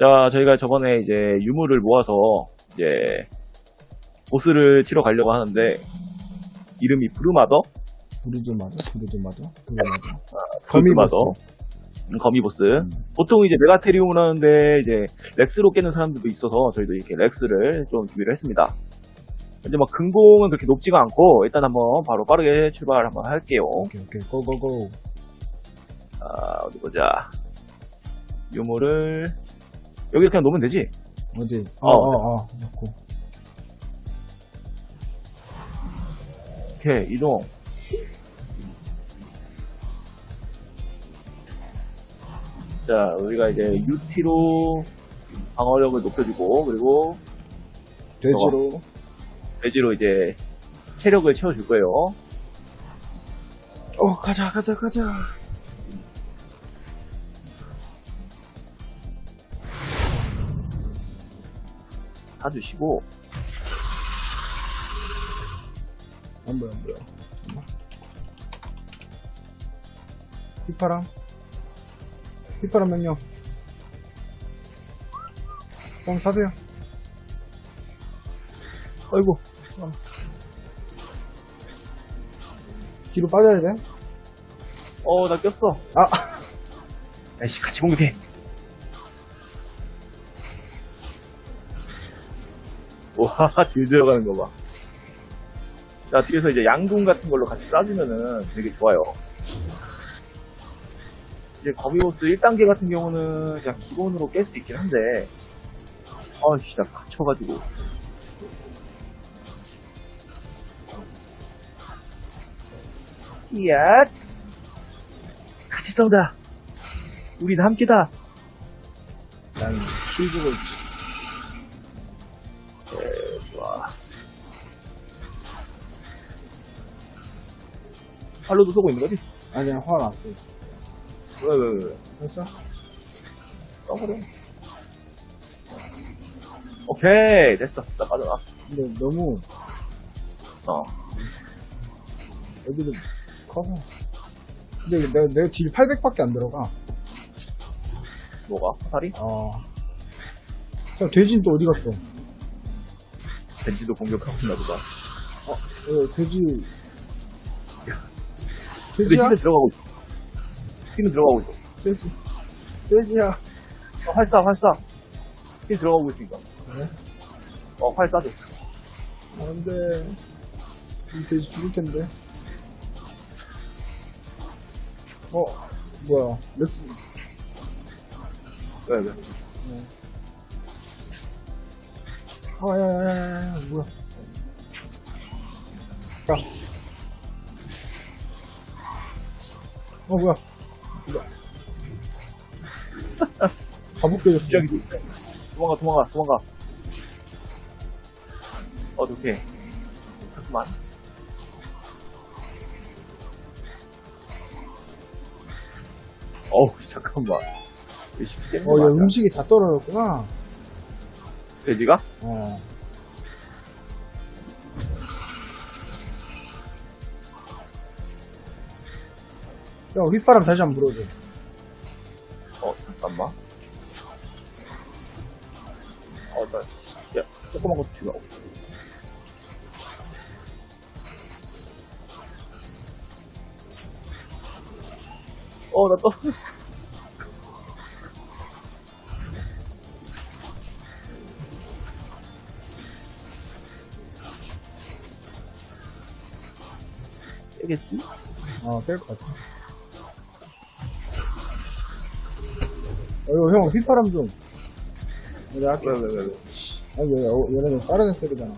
자, 저희가 저번에 이제 유물을 모아서 이제 보스를 치러 가려고 하는데 이름이 부르마더? 부르드마더? 부르드마더? 부르마더? 거미마더. 음, 거미보스. 보통 이제 메가테리움을 하는데 이제 렉스로 깨는 사람들도 있어서 저희도 이렇게 렉스를 좀 준비를 했습니다. 이제 막 근공은 그렇게 높지가 않고 일단 한번 바로 빠르게 출발 한번 할게요. 오케이, 오케이. 고고고. 아, 어디 보자. 유물을 여기 그냥 놓으면 되지? 어디? 어. 어, 어, 어. 놓고. 오케이, 이동. 자, 우리가 이제 UT로 방어력을 높여주고, 그리고 돼지로. 돼지로 이제 체력을 채워줄 거예요. 어, 가자, 가자, 가자. 사주시고, 안 보여, 안 보여. 휘파람. 휘파람 명령. 뻥 타세요. 아이고. 어. 뒤로 빠져야 돼. 어, 나 꼈어. 아, 아이씨, 같이 공격해. 와, 딜 들어가는 거 봐. 자, 뒤에서 이제 양궁 같은 걸로 같이 쏴주면은 되게 좋아요. 이제 거미보스 1단계 같은 경우는 그냥 기본으로 깰 수 있긴 한데, 아씨, 나 갇혀가지고. 이야! 같이 싸우다! 우린 함께다! 난 힐주고 팔로도 쏘고 있는 거지? 아니야, 화를 안 쏘. 왜, 왜, 왜? 됐어? 써버려. 오케이, 됐어. 나 빠져나왔어. 근데 너무, 어. 여기도 커서. 근데 내가, 내가 딜 800밖에 안 들어가. 뭐가? 화살이? 어. 야, 돼지는 또 어디 갔어? 벤지도 공격하고 있나 보다. 어, 돼지. 근데 돼지야? 힐은 들어가고 있어. 힐은 들어가고 있어. 돼지. 돼지야. 어, 활 쏴, 활 쏴. 힐 들어가고 있으니까. 그래? 어, 활 쏴줘. 안 돼. 이 돼지 죽을 텐데. 어, 뭐야. 렉스. 왜, 왜? 아, 야, 야, 야, 야, 야, 뭐야. 야. 어, 뭐야. 가복 깨졌어. 갑자기 도망가, 도망가, 도망가. 어, 오케이. 잠깐만. 어우, 잠깐만. 어, 야, 음식이 다 떨어졌구나. 돼지가? 어. 야, 휘바람 다시 한번 불어줘. 어, 잠깐만. 어, 나, 야, 조그만 것도 죽여. 어, 나 떨어졌어. 되겠지? 어, 뺄것 같아. 어이구, 형, 휘바람 좀. 내가 할게. 왜, 왜, 왜, 왜. 아니, 얘, 어, 얘네는 다른 애 때리잖아.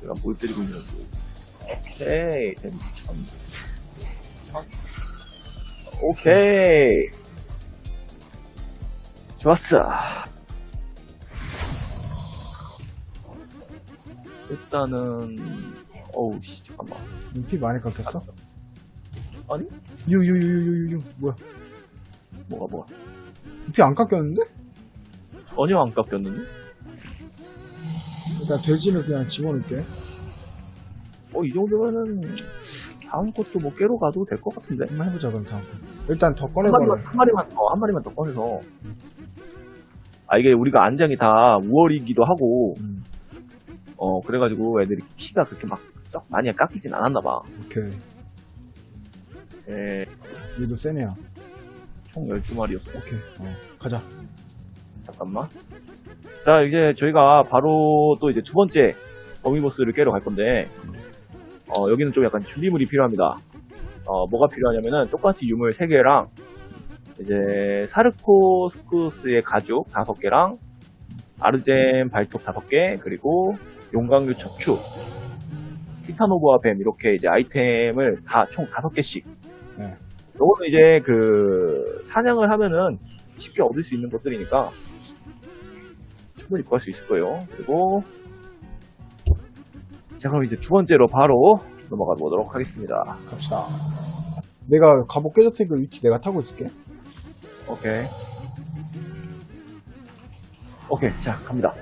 내가 뭘 때리고 있는 거지? 오케이. 천. 오케이. 좋았어. 일단은, 어우, 씨, 잠깐만. 피 많이 깎였어? 아니? 유, 유, 유, 유, 유, 유. 뭐야. 뭐가, 뭐가. 피 안 깎였는데? 전혀 안 깎였는데? 일단 돼지는 그냥 집어넣을게. 어, 이 정도면은, 다음 것도 뭐 깨로 가도 될 것 같은데. 한번 해보자 그럼 다음 거. 일단 더한 꺼내봐 마리만, 한 마리만 더, 한 마리만 더 꺼내서. 아, 이게 우리가 안장이 다 5월이기도 하고, 음, 어, 그래가지고 애들이 키가 그렇게 막 썩 많이 깎이진 않았나 봐. 오케이 예, 얘도 세네요 총 12마리였어. 오케이 어 가자 잠깐만. 자, 이제 저희가 바로 또 이제 두 번째 거미보스를 깨러 갈 건데, 어, 여기는 좀 약간 준비물이 필요합니다. 어, 뭐가 필요하냐면은 똑같이 유물 3개랑, 이제 사르코스쿠스의 가죽 5개랑, 아르젠 발톱 5개, 그리고 용광류 척추, 티타노브와 뱀 이렇게 이제 아이템을 다총 5개씩. 네. 요거는 이제 그 사냥을 하면은 쉽게 얻을 수 있는 것들이니까 충분히 구할 수 있을 거예요. 그리고 자 그럼 이제 두 번째로 바로 넘어가 보도록 하겠습니다. 갑시다 내가 갑옷 깨졌으니까 위치 내가 타고 있을게 오케이. 오케이, 자 갑니다.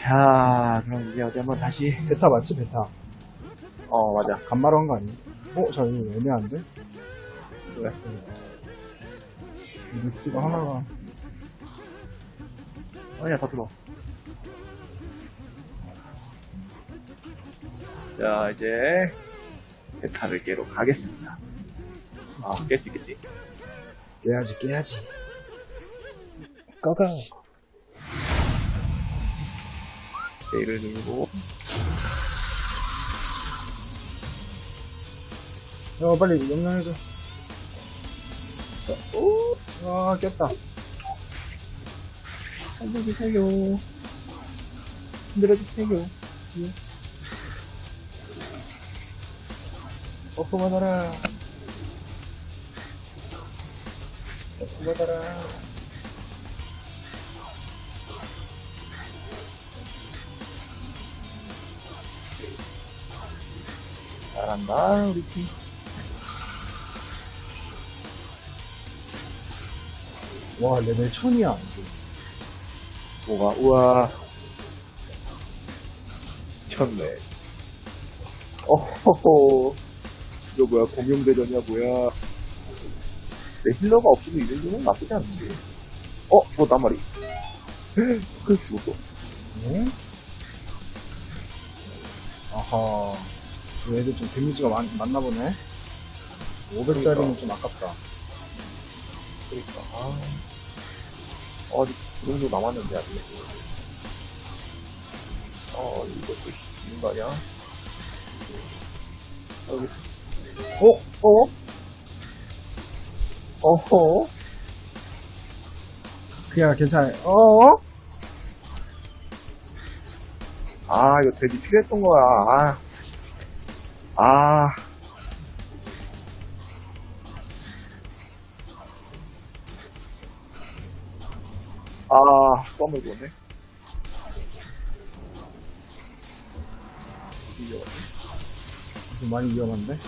자 그럼 이제 어디 한번 다시 베타 맞지 베타 어 맞아 간마루 한거 아니야? 어? 자 이거 애매한데? 그래. 루키가 하나가 아니야 다 들어. 자 이제 베타를 깨러 가겠습니다. 아 깰 수 있겠지? 깨야지 깨야지 꺼가 J를 누르고. 야 빨리 영양해줘. 오, 아 깼다. 살려주세요. 흔들어주세요. 버프 받아라. 버프 받아라 잘한다 우리 팀. 와 레벨 천이야 이거. 뭐가 우와 미쳤네. 어허허 이거 뭐야 공룡대전이야 뭐야. 내 힐러가 없으면 이 정도는 나쁘지 않지. 어 죽었다 한 마리. 그 죽었어. 네? 아하 이 애들 좀 데미지가 많, 많나 보네 500짜리는 그러니까. 좀 아깝다 그러니까 아, 어, 두 정도 남았는데 아직. 어 이것도 있는 거 아니야? 어, 여기 어? 어? 어허? 그냥 괜찮아 어어? 아, 이거 돼지 필요했던 거야. 아. 아. 아, 썸을 보네. 좀 많이 위험한데?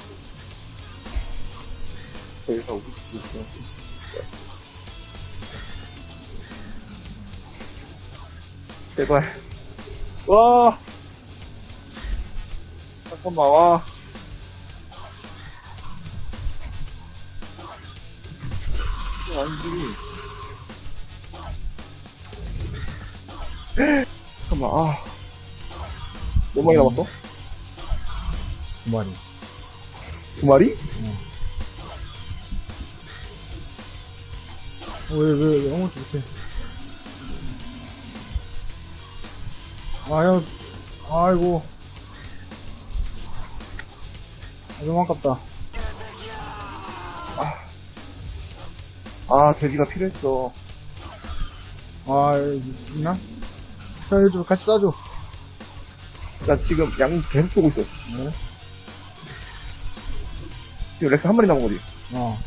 저기서 우리 있으면 제발. 와. 잠깐만 와. 이거 아니지. 잠깐만 아. 몇 마리 남았어? 두 마리 두 마리? 어, 왜, 왜, 왜 아무것도 못해 아유 아이고 아, 너무 아깝다 아, 돼지가 필요했어. 아 있나? 살려줘 같이 싸줘 나 지금 양 계속 쏘고 있어. 네? 지금 렉스 한 마리 남은 거지? 어.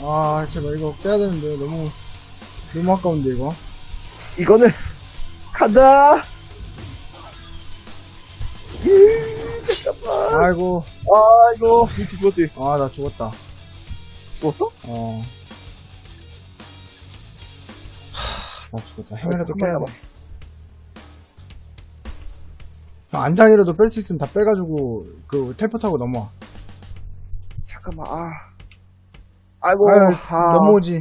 아, 제발 이거 빼야 되는데 너무 너무 아까운데 이거. 이거는 간다. 아이고, 아 이거 이렇게 죽었지? 아 나 죽었다. 죽었어? 어. 하, 나 죽었다. 행이라도 한 깨야 마리 돼. 안장이라도 뺄 수 있으면 다 빼가지고 그 텔포 타고 넘어와. 잠깐만, 아. 아이고, 아유, 아. 넘어오지.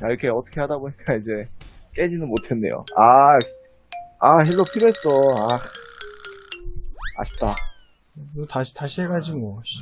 자, 이렇게 어떻게 하다 보니까 이제 깨지는 못했네요. 아, 아, 힐러 필요했어. 아. 아쉽다. 다시 다시 해가지 뭐. 씨.